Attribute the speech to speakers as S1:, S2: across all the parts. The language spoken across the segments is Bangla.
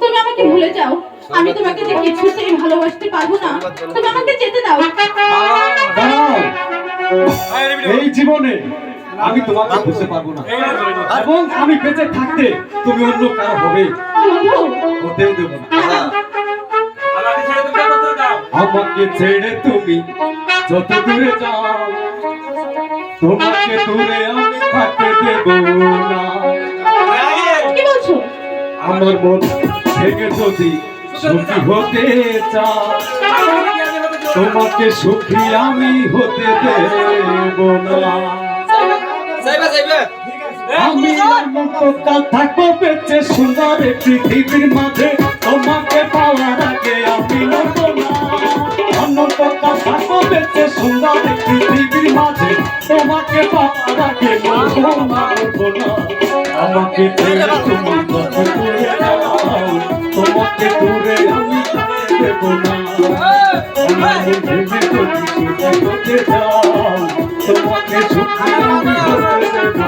S1: তুমি আমাকে ভুলে যাও। আমি তোমাকে যে কিছুতেই ভালোবাসতে পারব না তুমি আমাকে যেতে দাও।
S2: এই জীবনে আমি তোমাকে বুঝতে পারব না। এবং আমি বেঁচে থাকতে তুমি অন্য কারও হবে। হতেও দেবো না। আমাকে ছেড়ে তুমি যত দূরে যাও তোমাকে দূরে আমি থাকতে দেব না।
S1: কি বলছো?
S2: আমার মন থেকে যদি সুখী হতে চাও তোমাকে সুখী আমি হতে দেব না। আমি অনন্তকাল থাকব বেঁচে সুন্দর এই পৃথিবীর মাঝে তোমাকে পাওয়ার আগে আমি মরবো না। অনন্তকাল থাকব বেঁচে সুন্দর পৃথিবীর মাঝে তোমাকে পাওয়ার আগে মরবো না। আমাকে তুমি যাও তোমাকে দূরে আমি দেব না ভেবে যদি সুখী হতে তোমাকে সুখী আমি হতে দেব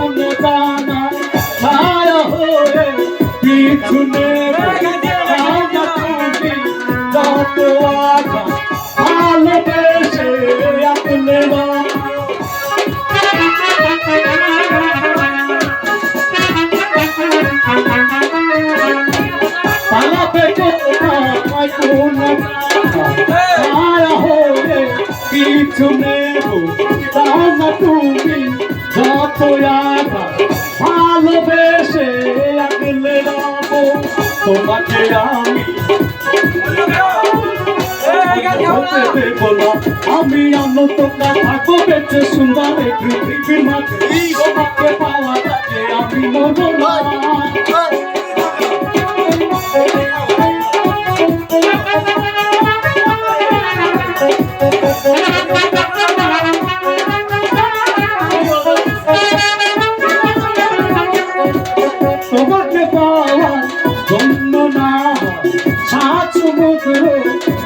S2: মনে ছায়া পিছনে রাজা তুমি যত তোমাকে আমি। আমি অনন্ত থাকব বেঁচে সুন্দর পাওয়া যাবে আমি মরবো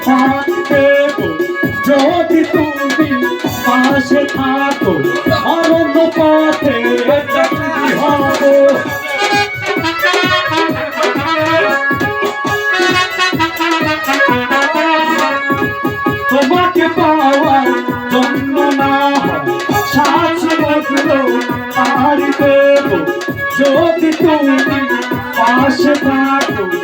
S2: পার দেব যদি তুমি পাশে থাকো, অরণ্য পথে হব। তোমাকে পাওয়ার জন্য না সাত দেব। যদি তুমি পাশে থাকো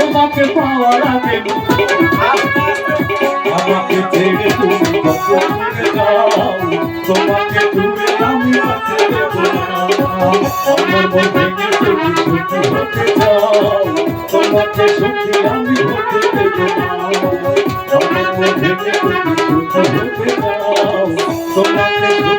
S2: তোমাকে সুখী আমি হতে দেব না আমার তুমি সুখী হতে চাও তোমাকে